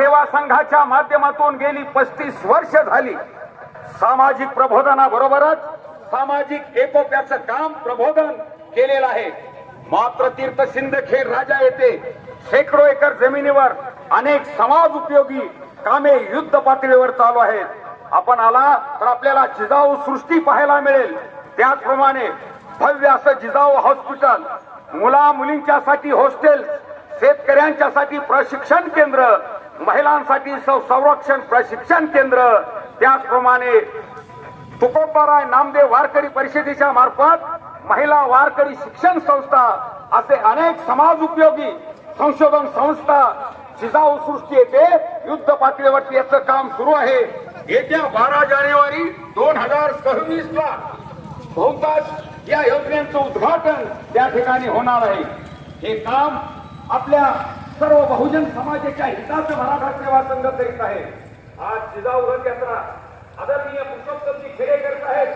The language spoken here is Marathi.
सेवा संघाच्या माध्यमातून गेली पस्तीस वर्ष झाली. सामाजिक प्रबोधनाबरोबरच सामाजिक एकोप्याचं काम प्रबोधन केलेलं आहे. मात्र तीर्थ सिंदखेड राजा येथे शेकडो एकर जमिनीवर अनेक समाज उपयोगी कामे युद्ध पातळीवर चालू आहेत. आपण आला तर आपल्याला जिजाऊ सृष्टी पाहायला मिळेल. त्याचप्रमाणे भव्य असं जिजाऊ हॉस्पिटल मुला मुलींच्यासाठी हॉस्टेल शेतकऱ्यांच्यासाठी प्रशिक्षण केंद्र महिलांसाठी संरक्षण प्रशिक्षण केंद्र त्याचप्रमाणे तुकोबाराय नामदेव वारकरी परिषदेच्या मार्फत महिला वारकरी शिक्षण संस्था असे अनेक समाज उपयोगी संशोधन संस्था जिजाऊ सृष्टी येथे युद्ध पातळीवरती याचं काम सुरू आहे. येत्या बारा जानेवारी दोन हजार सव्वीस ला बहुतांश या योजनेचं उद्घाटन त्या ठिकाणी होणार आहे. हे काम आपल्या सर्व बहुजन समाजाच्या हिताचं मराठा सेवा संघ करीत आहे. आज जिजाऊ रथ यात्रा आदरणीय पुरुषोत्तमजी खेडेकर आहेत.